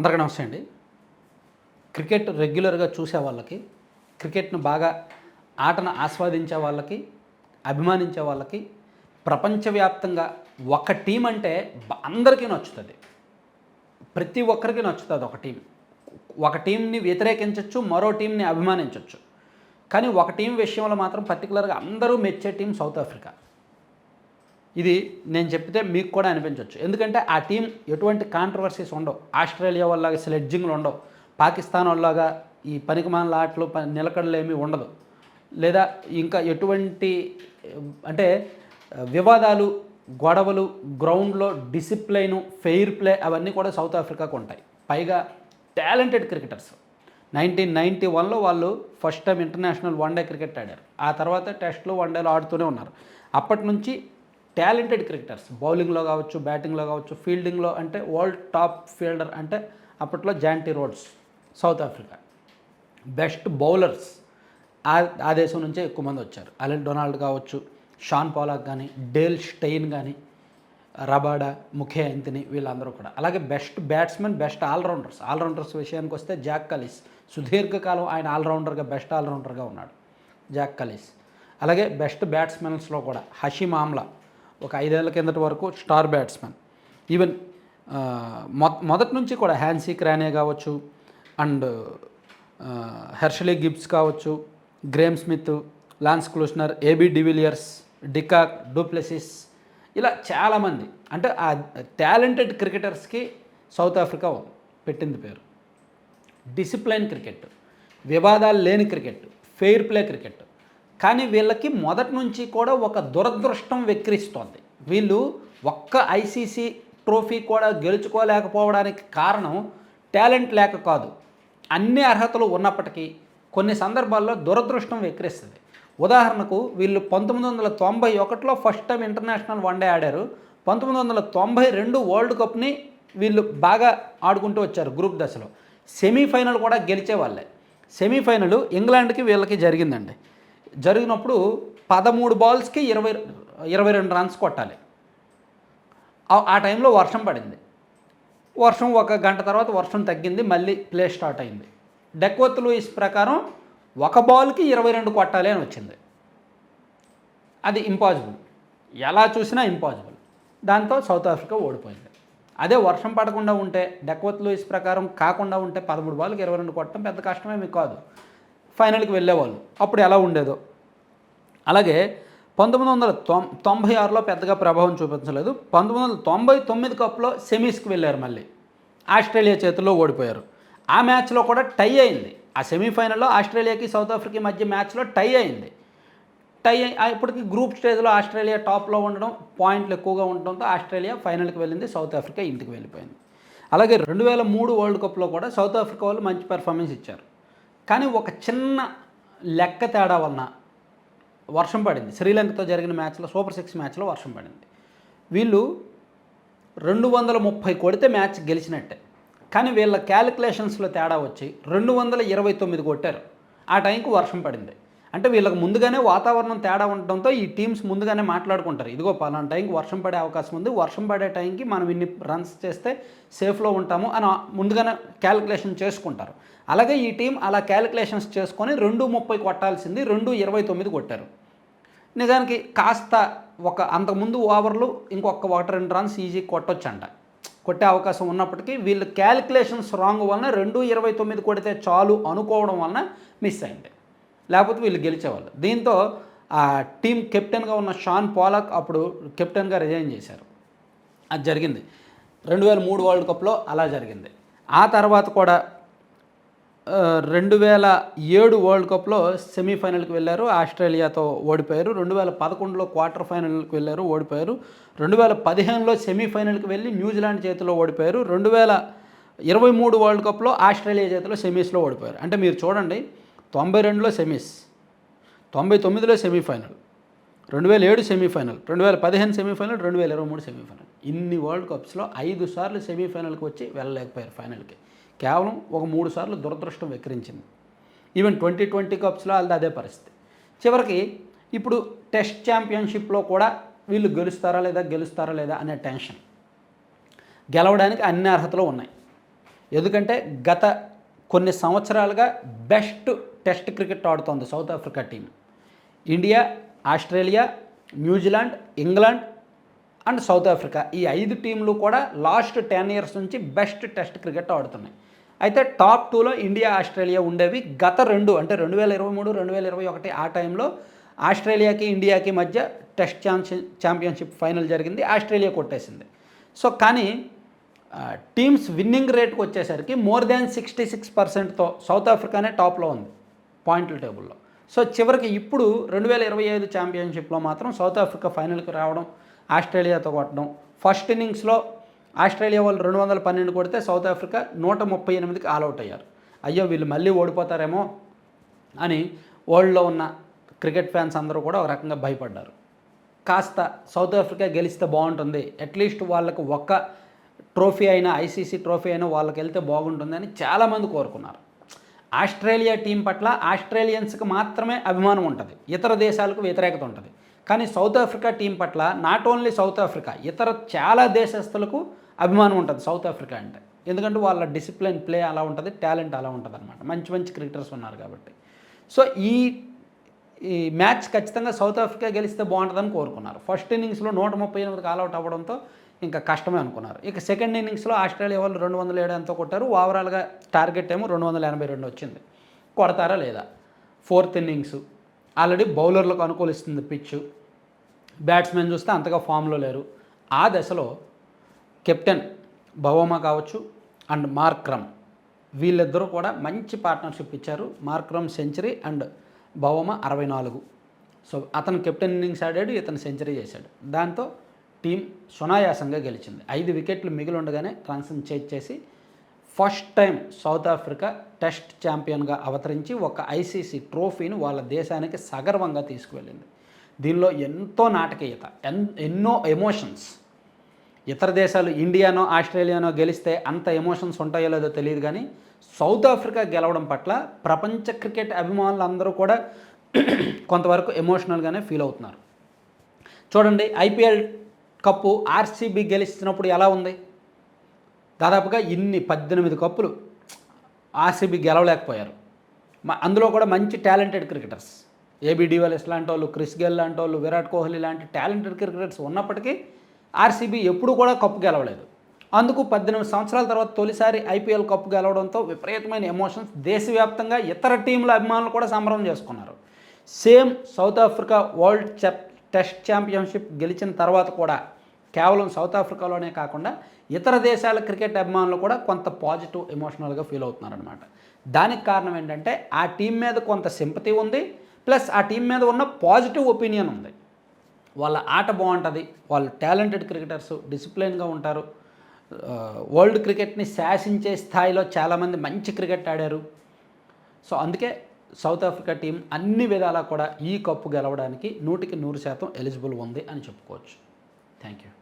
అందరికీ నమస్తే అండి. క్రికెట్ రెగ్యులర్గా చూసే వాళ్ళకి క్రికెట్ను బాగా ఆటను ఆస్వాదించే వాళ్ళకి అభిమానించే వాళ్ళకి ప్రపంచవ్యాప్తంగా ఒక టీం అంటే అందరికీ నచ్చుతుంది. ప్రతి ఒక్కరికి నచ్చుతుంది ఒక టీం. ఒక టీంని వ్యతిరేకించవచ్చు మరో టీంని అభిమానించవచ్చు కానీ ఒక టీం విషయంలో మాత్రం పర్టికులర్గా అందరూ మెచ్చే టీం సౌత్ ఆఫ్రికా. ఇది నేను చెప్తే మీకు కూడా అనిపించవచ్చు ఎందుకంటే ఆ టీం ఎటువంటి కాంట్రవర్సీస్ ఉండవు. ఆస్ట్రేలియా వాళ్ళగా స్లెడ్జింగ్లు ఉండవు. పాకిస్తాన్ వాళ్ళగా ఈ పనికిమాల ఆటలు ప- నిలకడలు ఏమీ ఉండదు. లేదా ఇంకా ఎటువంటి అంటే వివాదాలు గొడవలు గ్రౌండ్లో డిసిప్లైను ఫెయిర్ ప్లే అవన్నీ కూడా సౌత్ ఆఫ్రికాకు ఉంటాయి. పైగా టాలెంటెడ్ క్రికెటర్స్. నైన్టీన్ నైంటీ వన్లో వాళ్ళు first time international one day cricket ఆడారు. ఆ తర్వాత టెస్ట్లు వన్డేలు ఆడుతూనే ఉన్నారు. అప్పటి నుంచి టాలెంటెడ్ క్రికెటర్స్. బౌలింగ్లో కావచ్చు బ్యాటింగ్లో కావచ్చు ఫీల్డింగ్లో అంటే వరల్డ్ టాప్ ఫీల్డర్ అంటే అప్పట్లో Jonty Rhodes South Africa. Best bowlers ఆ ఆ దేశం నుంచే ఎక్కువ మంది వచ్చారు. అలెన్ డొనాల్డ్ కావచ్చు షాన్ పాలాక్ కానీ డేల్ స్టెయిన్ కానీ రబాడా ముఖే అంతిని వీళ్ళందరూ కూడా. అలాగే best batsmen best allrounders. Allrounders విషయానికి వస్తే జాక్ కలీస్. సుదీర్ఘకాలం ఆయన ఆల్రౌండర్గా బెస్ట్ ఆల్రౌండర్గా ఉన్నాడు జాక్ కలీస్. అలాగే బెస్ట్ బ్యాట్స్మెన్స్లో కూడా హషీమ్ ఆమ్లా. ఒక ఐదేళ్ళ కిందటి వరకు స్టార్ బ్యాట్స్మెన్. ఈవెన్ మొ మొదటి నుంచి కూడా హ్యాన్సీ క్రానే కావచ్చు అండ్ హెర్షలీ గిబ్స్ కావచ్చు Graeme Smith Lance Klusener AB de Villiers de Kock du Plessis ఇలా చాలామంది. అంటే ఆ టాలెంటెడ్ క్రికెటర్స్కి సౌత్ ఆఫ్రికా పెట్టింది పేరు. డిసిప్లైన్ క్రికెట్ వివాదాలు లేని క్రికెట్ ఫెయిర్ ప్లే క్రికెట్. కానీ వీళ్ళకి మొదటి నుంచి కూడా ఒక దురదృష్టం వెక్కిరిస్తోంది వీళ్ళు ఒక్క ఐసీసీ ట్రోఫీ కూడా గెలుచుకోలేకపోవడానికి కారణం టాలెంట్ లేక కాదు. అన్ని అర్హతలు ఉన్నప్పటికీ కొన్ని సందర్భాల్లో దురదృష్టం వెక్కిరిస్తుంది ఉదాహరణకు వీళ్ళు పంతొమ్మిది వందల తొంభై ఒకటిలో ఫస్ట్ టైం ఇంటర్నేషనల్ వన్డే ఆడారు. పంతొమ్మిది వందల తొంభై రెండు వరల్డ్ కప్ని వీళ్ళు బాగా ఆడుకుంటూ వచ్చారు గ్రూప్ దశలో. సెమీఫైనల్ కూడా గెలిచే వాళ్ళే సెమీఫైనల్ ఇంగ్లాండ్కి వీళ్ళకి జరిగిందండి. జరిగినప్పుడు పదమూడు బాల్స్కి ఇరవై ఇరవై రెండు రన్స్ కొట్టాలి. ఆ- టైంలో వర్షం పడింది. వర్షం ఒక గంట తర్వాత వర్షం తగ్గింది మళ్ళీ ప్లే స్టార్ట్ అయింది. డెక్వత్ లూయిస్ ప్రకారం ఒక బాల్కి ఇరవై రెండు కొట్టాలి అని వచ్చింది. అది ఇంపాసిబుల్ ఎలా చూసినా ఇంపాసిబుల్ దాంతో సౌత్ ఆఫ్రికా ఓడిపోయింది. అదే వర్షం పడకుండా ఉంటే డెక్వత్ లూయిస్ ప్రకారం కాకుండా ఉంటే పదమూడు బాల్కి ఇరవై రెండు కొట్టడం పెద్ద కష్టమేమీ కాదు. ఫైనల్కి వెళ్ళేవాళ్ళు. అప్పుడు ఎలా ఉండేదో. అలాగే పంతొమ్మిది వందల తొం తొంభై ఆరులో పెద్దగా ప్రభావం చూపించలేదు. పంతొమ్మిది వందల తొంభై తొమ్మిది కప్లో సెమీస్కి వెళ్ళారు మళ్ళీ. ఆస్ట్రేలియా చేతుల్లో ఓడిపోయారు. ఆ మ్యాచ్లో కూడా టై అయింది. ఆ సెమీఫైనల్లో ఆస్ట్రేలియాకి సౌత్ ఆఫ్రికా మధ్య మ్యాచ్లో టై అయింది. టై అయి- ఇప్పటికి గ్రూప్ స్టేజ్లో ఆస్ట్రేలియా టాప్లో ఉండడం పాయింట్లు ఎక్కువగా ఉండడంతో ఆస్ట్రేలియా ఫైనల్కి వెళ్ళింది సౌత్ ఆఫ్రికా ఇంటికి వెళ్ళిపోయింది. అలాగే రెండు వేల మూడు వరల్డ్ కప్లో కూడా సౌత్ ఆఫ్రికా వాళ్ళు మంచి పెర్ఫార్మెన్స్ ఇచ్చారు. కానీ ఒక చిన్న లెక్క తేడా వలన వర్షం పడింది. శ్రీలంకతో జరిగిన మ్యాచ్లో సూపర్ సిక్స్ మ్యాచ్లో వర్షం పడింది. వీళ్ళు రెండు వందల ముప్పై కొడితే మ్యాచ్ గెలిచినట్టే. కానీ వీళ్ళ క్యాలిక్యులేషన్స్లో తేడా వచ్చి రెండు వందల ఇరవై తొమ్మిది కొట్టారు. ఆ టైంకి వర్షం పడింది. అంటే వీళ్ళకి ముందుగానే వాతావరణం తేడా ఉండడంతో ఈ టీమ్స్ ముందుగానే మాట్లాడుకుంటారు. ఇదిగో పలానా టైంకి వర్షం పడే అవకాశం ఉంది. వర్షం పడే టైంకి మనం ఇన్ని రన్స్ చేస్తే సేఫ్లో ఉంటాము అని ముందుగానే క్యాలిక్యులేషన్ చేసుకుంటారు. అలాగే ఈ టీం అలా క్యాలిక్యులేషన్స్ చేసుకొని రెండు ముప్పై కొట్టాల్సింది రెండు ఇరవై తొమ్మిది కొట్టారు. నిజానికి కాస్త ఒక అంతకుముందు ఓవర్లు ఇంకొక ఒకటి రెండు రన్స్ ఈజీ కొట్టొచ్చంట. కొట్టే అవకాశం ఉన్నప్పటికీ వీళ్ళు క్యాలిక్యులేషన్స్ రాంగ్ వలన రెండు ఇరవై తొమ్మిది కొడితే చాలు అనుకోవడం వలన మిస్ అయింది. లేకపోతే వీళ్ళు గెలిచేవాళ్ళు. దీంతో ఆ టీం కెప్టెన్గా ఉన్న షాన్ పోలాక్ అప్పుడు కెప్టెన్గా రిజైన్ చేశారు. అది జరిగింది. రెండు వేల మూడు వరల్డ్ కప్లో అలా జరిగింది. ఆ తర్వాత కూడా రెండు వేల ఏడు వరల్డ్ కప్లో సెమీఫైనల్కి వెళ్ళారు. ఆస్ట్రేలియాతో ఓడిపోయారు. రెండు వేల పదకొండులో క్వార్టర్ ఫైనల్కి వెళ్ళారు ఓడిపోయారు. రెండు వేల పదిహేనులో సెమీఫైనల్కి వెళ్ళి న్యూజిలాండ్ చేతిలో ఓడిపోయారు. రెండు వేల ఇరవై మూడు వరల్డ్ కప్లో ఆస్ట్రేలియా చేతిలో సెమీస్లో ఓడిపోయారు. అంటే మీరు చూడండి తొంభై రెండులో సెమీస్ తొంభై తొమ్మిదిలో సెమీఫైనల్ రెండు వేల ఏడు సెమీఫైనల్ రెండు వేల పదిహేను సెమీఫైనల్ రెండు వేల ఇరవై మూడు సెమీఫైనల్. ఇన్ని వరల్డ్ కప్స్లో ఐదు సార్లు సెమీఫైనల్కి వచ్చి వెళ్ళలేకపోయారు ఫైనల్కి. కేవలం ఒక మూడు సార్లు దురదృష్టం వెక్కిరించింది. ఈవెన్ ట్వంటీ ట్వంటీ కప్స్లో వాళ్ళది అదే పరిస్థితి. చివరికి ఇప్పుడు టెస్ట్ ఛాంపియన్షిప్లో కూడా వీళ్ళు గెలుస్తారా లేదా గెలుస్తారా లేదా అనే టెన్షన్ గెలవడానికి అన్ని అర్హతలు ఉన్నాయి. ఎందుకంటే గత కొన్ని సంవత్సరాలుగా best test cricket ఆడుతోంది South Africa team India Australia New Zealand England and South Africa ఈ ఐదు టీంలు కూడా లాస్ట్ టెన్ ఇయర్స్ నుంచి బెస్ట్ టెస్ట్ క్రికెట్ ఆడుతున్నాయి. అయితే టాప్ టూలో ఇండియా ఆస్ట్రేలియా ఉండేవి గత రెండు అంటే రెండు వేల ఇరవై మూడు రెండు వేల ఇరవై ఒకటి ఆ టైంలో ఆస్ట్రేలియాకి ఇండియాకి మధ్య టెస్ట్ ఛాంపియన్ ఛాంపియన్షిప్ ఫైనల్ జరిగింది ఆస్ట్రేలియా కొట్టేసింది. సో కానీ టీమ్స్ విన్నింగ్ రేట్కి వచ్చేసరికి మోర్ దాన్ సిక్స్టీ సిక్స్ పర్సెంట్తో సౌత్ ఆఫ్రికానే టాప్లో ఉంది. పాయింట్ల టేబుల్లో. సో చివరికి ఇప్పుడు రెండు వేల ఇరవై ఐదు ఛాంపియన్షిప్లో మాత్రం సౌత్ ఆఫ్రికా ఫైనల్కి రావడం ఆస్ట్రేలియాతో కొట్టడం ఫస్ట్ ఇన్నింగ్స్లో ఆస్ట్రేలియా వాళ్ళు రెండు వందల పన్నెండు కొడితే సౌత్ ఆఫ్రికా నూట ముప్పై ఎనిమిదికి ఆల్అవుట్ అయ్యారు. అయ్యో వీళ్ళు మళ్ళీ ఓడిపోతారేమో అని వరల్డ్లో ఉన్న క్రికెట్ ఫ్యాన్స్ అందరూ కూడా ఒక రకంగా భయపడ్డారు. కాస్త సౌత్ ఆఫ్రికా గెలిస్తే బాగుంటుంది. అట్లీస్ట్ వాళ్ళకు ఒక్క ట్రోఫీ అయినా ఐసీసీ ట్రోఫీ అయినా వాళ్ళకి వెళ్తే బాగుంటుందని చాలామంది కోరుకున్నారు. ఆస్ట్రేలియా టీం పట్ల ఆస్ట్రేలియన్స్కి మాత్రమే అభిమానం ఉంటుంది. ఇతర దేశాలకు వ్యతిరేకత ఉంటుంది. కానీ సౌత్ ఆఫ్రికా టీం పట్ల నాట్ ఓన్లీ సౌత్ ఆఫ్రికా ఇతర చాలా దేశస్తులకు అభిమానం ఉంటుంది సౌత్ ఆఫ్రికా అంటే. ఎందుకంటే వాళ్ళ డిసిప్లిన్ ప్లే అలా ఉంటుంది టాలెంట్ అలా ఉంటుంది అనమాట మంచి మంచి క్రికెటర్స్ ఉన్నారు కాబట్టి. సో ఈ ఈ మ్యాచ్ ఖచ్చితంగా సౌత్ ఆఫ్రికా గెలిస్తే బాగుంటుందని కోరుకున్నారు. ఫస్ట్ ఇన్నింగ్స్లో నూట ముప్పై ఎనిమిదికి ఆల్అవుట్ అవ్వడంతో ఇంకా కష్టమే అనుకున్నారు. ఇక సెకండ్ ఇన్నింగ్స్లో ఆస్ట్రేలియా వాళ్ళు రెండు వందల ఏడు ఎంతో కొట్టారు. ఓవరాల్గా టార్గెట్ ఏమో రెండు వందల ఎనభై రెండు వచ్చింది. కొడతారా లేదా? ఫోర్త్ ఇన్నింగ్స్ ఆల్రెడీ బౌలర్లకు అనుకూలిస్తుంది పిచ్ బ్యాట్స్మెన్ చూస్తే అంతగా ఫామ్లో లేరు. ఆ దశలో కెప్టెన్ భవోమా కావచ్చు అండ్ మార్క్రమ్ వీళ్ళిద్దరూ కూడా మంచి పార్ట్నర్షిప్ ఇచ్చారు. మార్క్రమ్ సెంచరీ అండ్ భవోమా అరవై నాలుగు. సో అతను కెప్టెన్ ఇన్నింగ్స్ ఆడాడు ఇతను సెంచరీ చేశాడు. దాంతో టీం సునాయాసంగా గెలిచింది. ఐదు వికెట్లు మిగిలి ఉండగానే చేజ్ చేసి first time South Africa test ఛాంపియన్గా అవతరించి ఒక ఐసీసీ ట్రోఫీని వాళ్ళ దేశానికి సగర్వంగా తీసుకువెళ్ళింది. దీనిలో ఎంతో నాటకీయత ఎన్ ఎన్నో ఎమోషన్స్. ఇతర దేశాలు ఇండియానో ఆస్ట్రేలియానో గెలిస్తే అంత ఎమోషన్స్ ఉంటాయో లేదో తెలియదు కానీ సౌత్ ఆఫ్రికా గెలవడం పట్ల ప్రపంచ క్రికెట్ అభిమానులు అందరూ కూడా కొంతవరకు ఎమోషనల్గానే ఫీల్ అవుతున్నారు. చూడండి ఐపీఎల్ కప్పు ఆర్సీబీ గెలిచినప్పుడు ఎలా ఉంది? దాదాపుగా ఇన్ని పద్దెనిమిది కప్పులు ఆర్సీబీ గెలవలేకపోయారు. అందులో కూడా మంచి టాలెంటెడ్ క్రికెటర్స్. ఏబీ డివెలెస్ లాంటి వాళ్ళు క్రిస్ గెల్ లాంటి వాళ్ళు విరాట్ కోహ్లీ లాంటి టాలెంటెడ్ క్రికెటర్స్ ఉన్నప్పటికీ ఆర్సీబీ ఎప్పుడూ కూడా కప్పు గెలవలేదు. అందుకు పద్దెనిమిది సంవత్సరాల తర్వాత తొలిసారి ఐపీఎల్ కప్పు గెలవడంతో విపరీతమైన ఎమోషన్స్ దేశవ్యాప్తంగా ఇతర టీంల అభిమానులు కూడా సంబరం చేసుకున్నారు. సేమ్ సౌత్ ఆఫ్రికా వరల్డ్ చెప్ టెస్ట్ ఛాంపియన్షిప్ గెలిచిన తర్వాత కూడా కేవలం సౌత్ ఆఫ్రికాలోనే కాకుండా ఇతర దేశాల క్రికెట్ అభిమానులు కూడా కొంత పాజిటివ్ ఎమోషనల్గా ఫీల్ అవుతున్నారనమాట దానికి కారణం ఏంటంటే ఆ టీం మీద కొంత సింపతి ఉంది ప్లస్ ఆ టీం మీద ఉన్న పాజిటివ్ ఒపీనియన్ ఉంది. వాళ్ళ ఆట బాగుంటుంది వాళ్ళు టాలెంటెడ్ క్రికెటర్స్ డిసిప్లిన్గా ఉంటారు. వరల్డ్ క్రికెట్ని శాసించే స్థాయిలో చాలామంది మంచి క్రికెట్ ఆడారు. సో అందుకే సౌత్ ఆఫ్రికా టీం అన్ని విధాలా కూడా ఈ కప్పు గెలవడానికి నూటికి నూరు శాతం ఎలిజిబుల్ ఉంది అని చెప్పుకోవచ్చు. Thank you